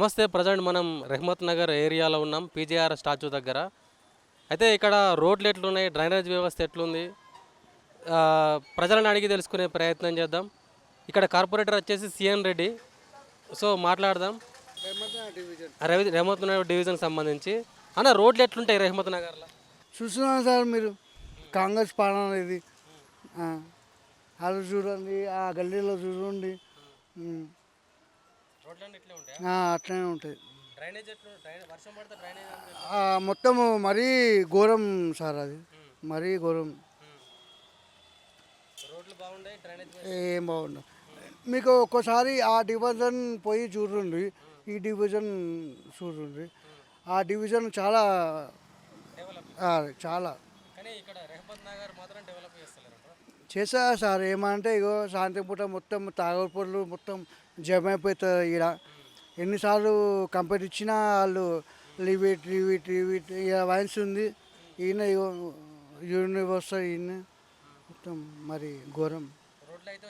నమస్తే ప్రజెంట్ మనం రెహమత్ నగర్ ఏరియాలో ఉన్నాం పీజీఆర్ స్టాచ్యూ దగ్గర. అయితే ఇక్కడ రోడ్లు ఎట్లున్నాయి డ్రైనేజ్ వ్యవస్థ ఎట్లుంది? ప్రజలను అడిగి తెలుసుకునే ప్రయత్నం చేద్దాం. ఇక్కడ కార్పొరేటర్ వచ్చేసి సిఎన్ రెడ్డి. సో మాట్లాడదాం. రవి రెహమత్ నగర్ డివిజన్కి సంబంధించి. అన్న రోడ్లు ఎట్లుంటాయి రెహమత్ నగర్లో? చూస్తున్నాను సార్ మీరు? కాంగ్రెస్ పాలన ఇది. అది చూడండి ఆ గల్లీలో చూడండి. అట్లనే ఉంటుంది ఆ, మొత్తము మరీ ఘోరం సార్ అది. మరీ ఘోరం. ఏం బాగుండదు మీకు ఒక్కోసారి ఆ డివిజన్ పోయి చూడండి. ఈ డివిజన్ చూడండి. ఆ డివిజన్ చాలా చాలా. కానీ ఇక్కడ రెహమత్ నగర్ మాత్రం డెవలప్ చేస్తలేరు. చేసా సార్ ఏమంటే ఇగో సాయంత్రం పూట మొత్తం తాగపూర్లు మొత్తం జమ అయిపోతుంది ఈడ. ఎన్నిసార్లు కంపెనీ ఇచ్చినా వాళ్ళు leave it leave it leave it ఇక వైన్స్ ఉంది. ఈయన ఇగో ఈయన. మొత్తం మరి ఘోరం. అయితే